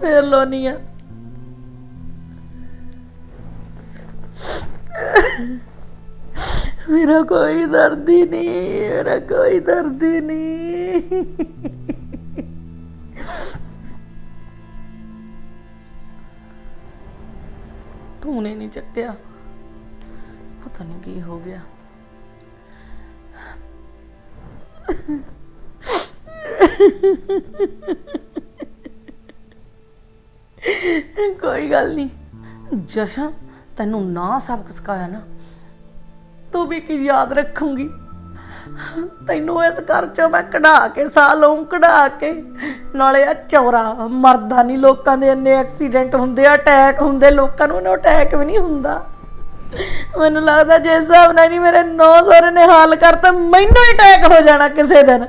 ਫੇਰ ਲੋਨੀ ਆ। ਮੇਰਾ ਕੋਈ ਦਰਦ ਹੀ ਨਹੀਂ, ਮੇਰਾ ਕੋਈ ਦਰਦ ਹੀ ਨਹੀਂ। ਤੂੰ ਨੇ ਨਹੀਂ ਚੱਕਿਆ। ਪਤਾ ਨਹੀਂ ਕੀ ਹੋ ਗਿਆ। ਕੋਈ ਗੱਲ ਨਹੀਂ। ਜਸ਼ਨ, ਤੈਨੂੰ ਨਾ ਸਬਕ ਸਿਖਾਇਆ ਨਾ, ਤੂੰ ਵੀ ਕੀ ਯਾਦ ਰੱਖੂੰਗੀ। ਤੈਨੂੰ ਇਸ ਘਰ ਚੋਂ ਮੈਂ ਕਢਾ ਕੇ ਸਾਹ ਲਊਂ ਕਢਾ ਕੇ, ਨਾਲੇ ਆ ਚੌਰਾ ਮਰਦਾ ਨਹੀਂ, ਲੋਕਾਂ ਦੇ ਇੰਨੇ ਐਕਸੀਡੈਂਟ ਹੁੰਦੇ ਆ ਅਟੈਕ ਹੁੰਦੇ, ਲੋਕਾਂ ਨੂੰ ਨਾ ਅਟੈਕ ਵੀ ਨਹੀਂ ਹੁੰਦਾ। ਮੈਨੂੰ ਲੱਗਦਾ ਜੇ ਹਿਸਾਬ ਨਾਲ ਨਹੀਂ ਮੇਰੇ ਨੌ ਸਹੁਰੇ ਨੇ ਹਾਲ ਕਰਤਾ, ਮੈਨੂੰ ਹੀ ਅਟੈਕ ਹੋ ਜਾਣਾ ਕਿਸੇ ਦਿਨ।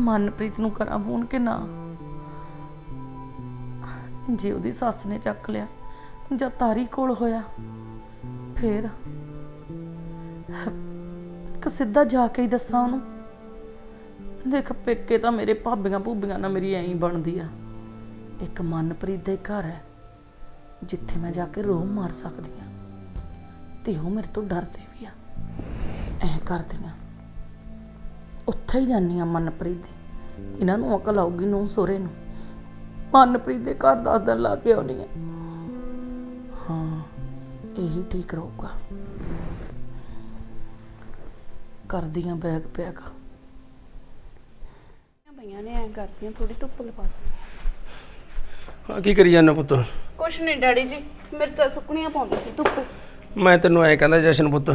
ਮਨਪ੍ਰੀਤ ਨੂੰ ਕਰਾਂ ਫੋਨ ਕਿ ਨਾ? ਜੇ ਉਹਦੀ ਸੱਸ ਨੇ ਚੱਕ ਲਿਆ, ਜਾਂ ਤਾਰੀ ਕੋਲ ਹੋਇਆ, ਫੇਰ? ਕਿ ਸਿੱਧਾ ਜਾ ਕੇ ਹੀ ਦੱਸਾਂ ਉਹਨੂੰ। ਦੇਖ, ਪੇਕੇ ਤਾਂ ਮੇਰੇ ਭਾਬੀਆਂ ਭੂਬੀਆਂ ਨਾਲ ਮੇਰੀ ਐਂ ਬਣਦੀ ਆ। ਇੱਕ ਮਨਪ੍ਰੀਤ ਦੇ ਘਰ ਹੈ। ਜਿੱਥੇ ਮੈਂ ਜਾ ਕੇ ਰੋਹ ਮਾਰ ਸਕਦੀ ਆ ਤੇ ਉਹ ਮੇਰੇ ਤੋਂ ਡਰਦੇ ਵੀ ਆ। ਐ ਕਰਦੀਆਂ। ਉੱਥੇ ਹੀ ਜਾਨੀ ਆ ਮਨਪ੍ਰੀਤ ਦੇ। ਇਹਨਾਂ ਨੂੰ ਅਕਲ ਆਊਗੀ ਨੂੰ ਸੋਰੇ ਨੂੰ। ਮਨਪ੍ਰੀਤ ਦੇ ਘਰ ਦਸ ਦਿਨ ਲਾ ਕੇ ਆਉਣੀ ਆ ਹਾਂ, ਇਹੀ ਠੀਕ ਰਹੂਗਾ। ਕਰਦੀਆਂ ਬੈਗ ਪੈਕ ਭਈਆਂ ਨੇ, ਐਂ ਕਰਦੀਆਂ ਥੋੜੀ ਧੁੱਪ ਲਵਾ ਹਾਂ ਕੀ ਕਰੀ ਜਾਂਦਾ ਪੁੱਤ? ਕੁਛ ਨਹੀਂ ਡੈਡੀ ਜੀ ਮਿਰਚਾਂ ਸੁੱਕਣੀਆਂ ਪਾਉਂਦੀ ਸੀ ਧੁੱਪੇ। ਮੈਂ ਤੈਨੂੰ ਐ ਕਹਿੰਦਾ ਜਸ਼ਨ ਪੁੱਤ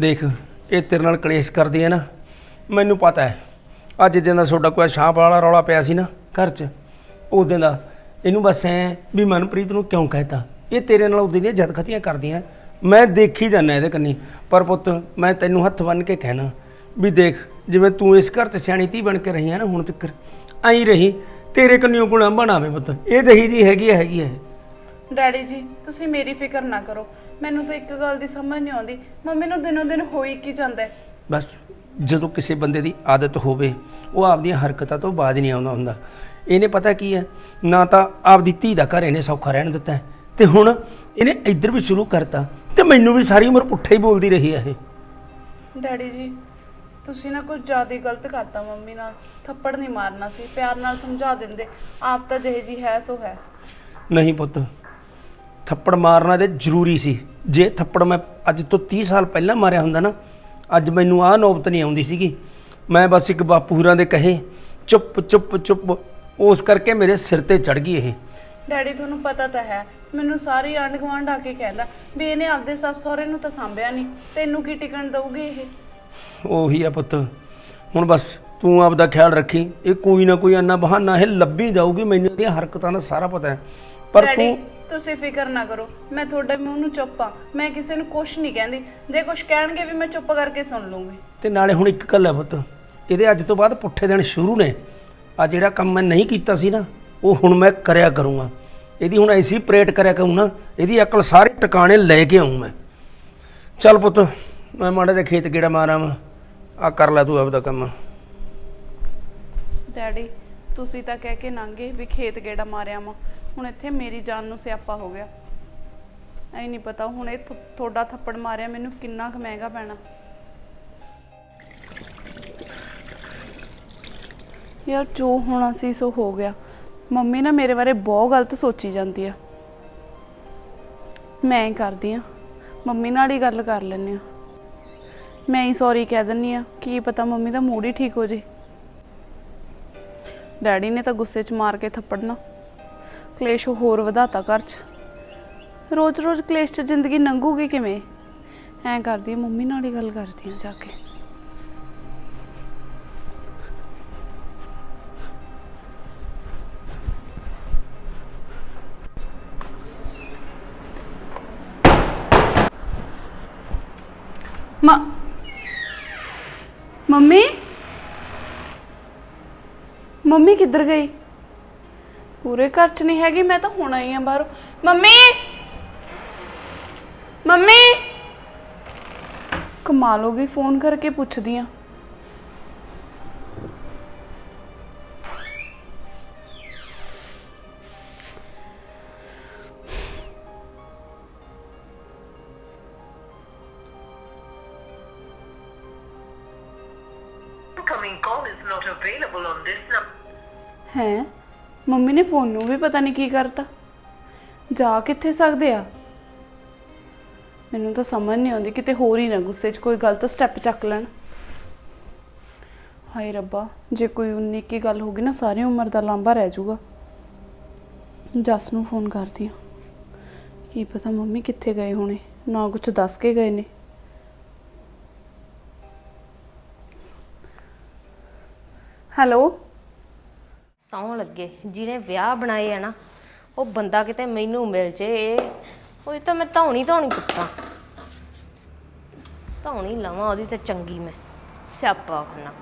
ਦੇਖ ਇਹ ਤੇਰੇ ਨਾਲ ਕਲੇਸ਼ ਕਰਦੀ ਹੈ ਨਾ ਮੈਨੂੰ ਪਤਾ ਹੈ ਅੱਜ ਦਿਨ ਦਾ ਤੁਹਾਡਾ ਕੋਈ ਸ਼ਾਂਪ ਵਾਲਾ ਰੌਲਾ ਪਿਆ ਸੀ ਨਾ ਘਰ 'ਚ ਉਸ ਦਿਨ ਦਾ। ਇਹਨੂੰ ਬਸ ਐ ਵੀ ਮਨਪ੍ਰੀਤ ਨੂੰ ਕਿਉਂ ਕਹਿਤਾ? ਇਹ ਤੇਰੇ ਨਾਲ ਉਹਦੀ ਦੀਆਂ ਜਦਖਤੀਆਂ ਕਰਦੀਆਂ। ਮੈਂ ਦੇਖੀ ਜਾਂਦਾ ਇਹਦੇ ਕੰਨੀ। ਪਰ ਪੁੱਤ ਮੈਂ ਤੈਨੂੰ ਹੱਥ ਬੰਨ ਕੇ ਕਹਿਣਾ ਵੀ ਦੇਖ ਜਿਵੇਂ ਤੂੰ ਇਸ ਘਰ ਤੇ ਸਿਆਣੀ ਧੀ ਬਣ ਕੇ ਰਹੀ ਹੈ ਨਾ ਹੁਣ ਤੱਕ ਐਂ ਰਹੀ। ਤੇਰੇ ਕੰਨਿਓ ਗੁਣਾ ਬਣਾਵੇ ਪੁੱਤ। ਇਹ ਦਹੀ ਦੀ ਹੈਗੀ ਹੈ ਹੈਗੀ ਹੈ ਡੈਡੀ ਜੀ ਤੁਸੀਂ ਮੇਰੀ ਫਿਕਰ ਨਾ ਕਰੋ। ਮੈਨੂੰ ਤਾਂ ਇੱਕ ਗੱਲ ਦੀ ਸਮਝ ਨਹੀਂ ਆਉਂਦੀ। ਮੰਮੀ ਨੂੰ ਦਿਨੋਂ ਦਿਨ ਹੋਈ ਕੀ ਜਾਂਦਾ ਹੈ। ਬਸ ਜਦੋਂ ਕਿਸੇ ਬੰਦੇ ਦੀ ਆਦਤ ਹੋਵੇ ਉਹ ਆਪਦੀਆਂ ਹਰਕਤਾਂ ਤੋਂ ਬਾਅਦ ਨਹੀਂ ਆਉਂਦਾ ਹੁੰਦਾ। ਇਹਨੇ ਪਤਾ ਕੀ ਹੈ ਨਾ ਤਾਂ ਆਪਦੀ ਧੀ ਦਾ ਘਰ ਇਹਨੇ ਸੌਖਾ ਰਹਿਣ ਦਿੱਤਾ ਹੈ, ਤੇ ਹੁਣ ਇਹਨੇ ਇੱਧਰ ਵੀ ਸ਼ੁਰੂ ਕਰਤਾ। ਤੇ ਮੈਨੂੰ ਵੀ ਸਾਰੀ ਉਮਰ ਪੁੱਠਾ ਹੀ ਬੋਲਦੀ ਰਹੀ ਹੈ ਇਹ। ਡੈਡੀ ਜੀ ਤੁਸੀਂ ਨਾ ਕੁਝ ਜ਼ਿਆਦਾ ਹੀ ਗਲਤ ਕਰਤਾ ਮੰਮੀ ਨਾਲ। ਥੱਪੜ ਨਹੀਂ ਮਾਰਨਾ ਸੀ ਪਿਆਰ ਨਾਲ ਸਮਝਾ ਦਿੰਦੇ ਆਪ ਤਾਂ ਜਿਹੇ ਜੀ ਹੈ ਸੋ ਹੈ। ਨਹੀਂ ਪੁੱਤ ਥੱਪੜ ਮਾਰਨਾ ਤੇ ਜ਼ਰੂਰੀ ਸੀ। ਜੇ ਥੱਪੜ ਮੈਂ ਅੱਜ ਤੋਂ 30 ਸਾਲ ਪਹਿਲਾਂ ਮਾਰਿਆ ਹੁੰਦਾ ਨਾ ਅੱਜ ਮੈਨੂੰ ਆਹ ਨੌਬਤ ਨਹੀਂ ਆਉਂਦੀ ਸੀਗੀ। ਮੈਂ ਬਸ ਇੱਕ ਬਾਪੂ ਹੋਰਾਂ ਦੇ ਕਹੇ ਚੁੱਪ ਚੁੱਪ ਚੁੱਪ ਉਸ ਕਰਕੇ ਮੇਰੇ ਸਿਰ ਤੇ ਚੜ ਗਈ ਇਹ। ਡੈਡੀ ਤੁਹਾਨੂੰ ਪਤਾ ਤਾਂ ਹੈ ਮੈਨੂੰ ਸਾਰੀ ਆਂਢ ਗੁਆਂਢ ਆ ਕੇ ਕਹਿੰਦਾ ਵੀ ਇਹਨੇ ਆਪਦੇ ਸੱਸ ਸਹੁਰੇ ਨੂੰ ਤਾਂ ਸਾਂਭਿਆ ਨਹੀਂ ਤੈਨੂੰ ਕੀ ਟਿਕਣ ਦਊਗੀ ਇਹ? ਉਹੀ ਆ ਪੁੱਤ ਹੁਣ ਬਸ ਤੂੰ ਆਪਦਾ ਖਿਆਲ ਰੱਖੀ ਇਹ ਕੋਈ ਨਾ ਕੋਈ ਅੰਨਾ ਬਹਾਨਾ ਇਹ ਲੱਭੀ ਜਾਊਗੀ ਮੈਨੂੰ ਇਹਦੀਆਂ ਹਰਕਤਾਂ ਦਾ ਸਾਰਾ ਪਤਾ ਹੈ। ਪਰ ਡੈਡੀ ਤੂੰ ਤੁਸੀਂ ਫਿਕਰ ਨਾ ਕਰੋ ਮੈਂ ਤੁਹਾਡੇ ਮੂੰਹ ਨੂੰ ਚੁੱਪ ਆ ਮੈਂ ਕਿਸੇ ਨੂੰ ਕੁਝ ਨਹੀਂ ਕਹਿੰਦੀ। ਜੇ ਕੁਝ ਕਹਿਣਗੇ ਵੀ ਮੈਂ ਚੁੱਪ ਕਰਕੇ ਸੁਣ ਲੂੰਗੀ ਤੇ ਨਾਲੇ ਹੁਣ ਇੱਕ ਗੱਲ ਹੈ ਪੁੱਤ ਇਹਦੇ ਅੱਜ ਤੋਂ ਬਾਅਦ ਪੁੱਠੇ ਦਿਨ ਸ਼ੁਰੂ ਨੇ। ਆ ਜਿਹੜਾ ਕੰਮ ਮੈਂ ਨਹੀਂ ਕੀਤਾ ਸੀ ਨਾ ਉਹ ਹੁਣ ਮੈਂ ਕਰਿਆ ਕਰੂੰਗਾ। ਇਹਦੀ ਹੁਣ ਐਸੀ ਪ੍ਰੇਟ ਕਰਿਆ ਕਰੂੰ ਨਾ ਇਹਦੀ ਅਕਲ ਸਾਰੇ ਟਿਕਾਣੇ ਲੈ ਕੇ ਆਉਂ ਮੈਂ। ਚੱਲ ਪੁੱਤ ਮੈਂ ਮਾੜਾ ਜਿਹਾ ਖੇਤ ਗੇੜਾ ਮਾਰਾਂ ਆ ਕਰ ਲੈ ਤੂੰ ਆਪਦਾ ਕੰਮ। ਡੈਡੀ, ਤੁਸੀਂ ਤਾਂ ਕਹਿ ਕੇ ਲੰਘੇ ਵੀ ਖੇਤ ਗੇੜਾ ਮਾਰਿਆ ਵਾ। ਹੁਣ ਇੱਥੇ ਮੇਰੀ ਜਾਨ ਨੂੰ ਸਿਆਪਾ ਹੋ ਗਿਆ। ਐ ਨਹੀਂ ਪਤਾ ਹੁਣ ਇਹ ਥੋ- ਤੁਹਾਡਾ ਥੱਪੜ ਮਾਰਿਆ ਮੈਨੂੰ ਕਿੰਨਾ ਕੁ ਮਹਿੰਗਾ ਪੈਣਾ। ਯਾਰ ਜੋ ਹੋਣਾ ਸੀ ਸੋ ਹੋ ਗਿਆ। ਮੰਮੀ ਨਾ ਮੇਰੇ ਬਾਰੇ ਬਹੁਤ ਗਲਤ ਸੋਚੀ ਜਾਂਦੀ ਆ। ਮੈਂ ਹੀ ਕਰਦੀ ਆ। ਮੰਮੀ ਨਾਲ ਹੀ ਗੱਲ ਕਰ ਲੈਂਦੇ ਆ। ਮੈਂ ਹੀ ਸੌਰੀ ਕਹਿ ਦਿੰਨੀ ਆ। ਕੀ ਪਤਾ ਮੰਮੀ ਦਾ ਮੂਡ ਹੀ ਠੀਕ ਹੋ ਜੇ। ਡੈਡੀ ਨੇ ਤਾਂ ਗੁੱਸੇ 'ਚ ਮਾਰ ਕੇ ਥੱਪੜਨਾ। ਕਲੇਸ਼ ਹੋਰ ਵਧਾਤਾ ਘਰ 'ਚ। ਰੋਜ਼-ਰੋਜ਼ ਕਲੇਸ਼ 'ਚ ਜ਼ਿੰਦਗੀ ਲੰਘੂਗੀ ਕਿਵੇਂ? ਐਂ ਕਰਦੀ ਹਾਂ, ਮੰਮੀ ਨਾਲ ਹੀ ਗੱਲ ਕਰਦੀ ਹਾਂ ਜਾ ਕੇ। ਮ ਮੰਮੀ? ਮੰਮੀ ਕਿੱਧਰ ਗਈ? ਪੂਰੇ ਘਰ ਚ ਨਹੀਂ ਹੈਗੀ, ਮੈਂ ਤਾਂ ਹੁਣ ਆਈ ਆ ਬਾਹਰੋਂ। ਮੰਮੀ! ਮੰਮੀ! ਕਮਾਲ ਹੋ ਗਈ ਫੋਨ ਕਰਕੇ ਪੁੱਛਦੀ ਆ Incoming call is not available on this number. ਹੈ। ਮੰਮੀ ਨੇ ਫੋਨ ਨੂੰ ਵੀ ਪਤਾ ਨਹੀਂ ਕੀ ਕਰਤਾ। ਜਾ ਕਿੱਥੇ ਸਕਦੇ ਆ? ਮੈਨੂੰ ਤਾਂ ਸਮਝ ਨਹੀਂ ਆਉਂਦੀ, ਕਿਤੇ ਹੋਰ ਹੀ ਨਾ ਗੁੱਸੇ 'ਚ ਕੋਈ ਗਲਤ ਸਟੈਪ ਚੱਕ ਲੈਣ। ਹਾਏ ਰੱਬਾ, ਜੇ ਕੋਈ ਉਨੀ ਕੀ ਗੱਲ ਹੋ ਗਈ ਨਾ, ਸਾਰੀ ਉਮਰ ਦਾ ਲਾਂਭਾ ਰਹਿ ਜਾਊਗਾ। ਜਸ ਨੂੰ ਫੋਨ ਕਰਦੀ ਹਾਂ। ਕੀ ਪਤਾ ਮੰਮੀ ਕਿੱਥੇ ਗਏ ਹੋਣੇ, ਨਾ ਕੁਝ ਦੱਸ ਕੇ ਗਏ ਨੇ। ਹੈਲੋ? ਸੌਂ ਲੱਗੇ। ਜਿਹਨੇ ਵਿਆਹ ਬਣਾਏ ਆ ਨਾ, ਉਹ ਬੰਦਾ ਕਿਤੇ ਮੈਨੂੰ ਮਿਲ ਜੇ। ਉਹ ਤਾਂ ਮੈਂ ਧੌਣੀ ਧੌਣੀ ਕੁੱਟਾਂ ਧੌਣੀ ਲਵਾਂ ਉਹਦੀ ਤੇ ਚੰਗੀ ਮੈਂ। ਸਿਆਪਾ ਖਾਨਾ।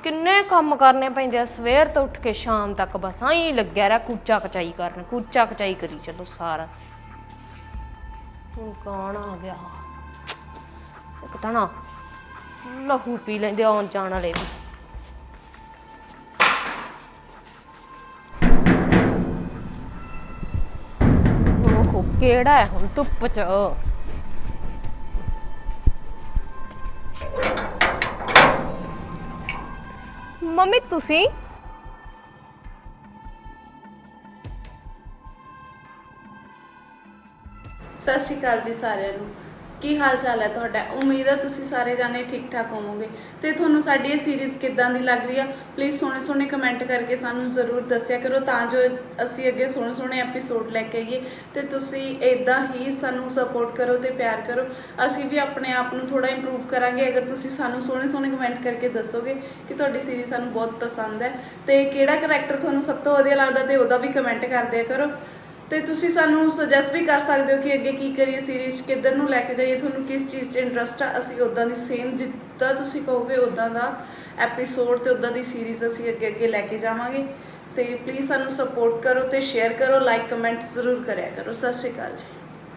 ਕਿੰਨੇ ਕੰਮ ਕਰਨੇ ਪੈਂਦੇ ਆ। ਸਵੇਰ ਤੋਂ ਉੱਠ ਕੇ ਸ਼ਾਮ ਤੱਕ ਬਸ ਆਈ ਲੱਗਿਆ ਰਿਹਾ ਕੂਚਾ ਕਚਾਈ ਕਰਨ। ਕੂਚਾ ਕਚਾਈ ਕਰੀ ਚਲੋ ਸਾਰਾ। ਹੁਣ ਕੌਣ ਆ ਗਿਆ? ਇੱਕ ਤਾਂ ਨਾ ਲਹੂ ਪੀ ਲੈਂਦੇ ਆਉਣ ਜਾਣ ਵਾਲੇ ਵੀ। ਕਿਹੜਾ ਹੈ ਹੁਣ? ਧੁੱਪ ਚ। ਮੰਮੀ ਤੁਸੀਂ? ਸਤਿ ਸ਼੍ਰੀ ਅਕਾਲ ਜੀ ਸਾਰਿਆਂ ਨੂੰ। ਕੀ ਹਾਲ ਚਾਲ ਹੈ ਤੁਹਾਡਾ? ਉਮੀਦ ਹੈ ਤੁਸੀਂ ਸਾਰੇ ਜਾਣੇ ਠੀਕ ਠਾਕ ਹੋਵੋਗੇ। ਤੇ ਤੁਹਾਨੂੰ ਸਾਡੀ ਇਹ ਸੀਰੀਜ਼ ਕਿੱਦਾਂ ਦੀ ਲੱਗ ਰਹੀ ਆ ਪਲੀਜ਼ ਸੋਹਣੇ ਸੋਹਣੇ ਕਮੈਂਟ ਕਰਕੇ ਸਾਨੂੰ ਜ਼ਰੂਰ ਦੱਸਿਆ ਕਰੋ ਤਾਂ ਜੋ ਅਸੀਂ ਅੱਗੇ ਸੋਹਣੇ ਸੋਹਣੇ ਐਪੀਸੋਡ ਲੈ ਕੇ ਆਈਏ। ਤੇ ਤੁਸੀਂ ਇਦਾਂ ਹੀ ਸਾਨੂੰ ਸਪੋਰਟ ਕਰੋ ਤੇ ਪਿਆਰ ਕਰੋ। ਅਸੀਂ ਵੀ ਆਪਣੇ ਆਪ ਨੂੰ ਥੋੜਾ ਇੰਪਰੂਵ ਕਰਾਂਗੇ। ਅਗਰ ਤੁਸੀਂ ਸਾਨੂੰ ਸੋਹਣੇ ਸੋਹਣੇ ਕਮੈਂਟ ਕਰਕੇ ਦੱਸੋਗੇ ਕਿ ਤੁਹਾਡੀ ਸੀਰੀਜ਼ ਸਾਨੂੰ ਬਹੁਤ ਪਸੰਦ ਹੈ, ਤੇ ਕਿਹੜਾ ਕਰੈਕਟਰ ਤੁਹਾਨੂੰ ਸਭ ਤੋਂ ਵਧੀਆ ਲੱਗਦਾ ਤੇ ਉਹਦਾ ਵੀ ਕਮੈਂਟ ਕਰ ਦਿਆ ਕਰੋ। ਤੇ ਤੁਸੀਂ ਸਾਨੂੰ ਸੁਜੈਸਟ ਵੀ ਕਰ ਸਕਦੇ ਹੋ ਕਿ ਅੱਗੇ ਕੀ ਕਰੀਏ ਸੀਰੀਜ਼ ਕਿੱਧਰ ਨੂੰ ਲੈ ਕੇ ਜਾਈਏ, ਤੁਹਾਨੂੰ ਕਿਸ ਚੀਜ਼ 'ਚ ਇੰਟਰਸਟ ਆ, ਅਸੀਂ ਉਦਾਂ ਦੀ ਸੇਮ ਜਿੱਦਾਂ ਤੁਸੀਂ ਕਹੋਗੇ ਉਦਾਂ ਦਾ ਐਪੀਸੋਡ ਤੇ ਉਦਾਂ ਦੀ ਸੀਰੀਜ਼ ਅਸੀਂ ਅੱਗੇ ਅੱਗੇ ਲੈ ਕੇ ਜਾਵਾਂਗੇ। ਤੇ ਪਲੀਜ਼ ਸਾਨੂੰ ਸਪੋਰਟ ਕਰੋ ਤੇ ਸ਼ੇਅਰ ਕਰੋ ਲਾਈਕ ਕਮੈਂਟ ਜ਼ਰੂਰ ਕਰਿਆ ਕਰੋ। ਸਤਿ ਸ਼੍ਰੀ ਅਕਾਲ ਜੀ।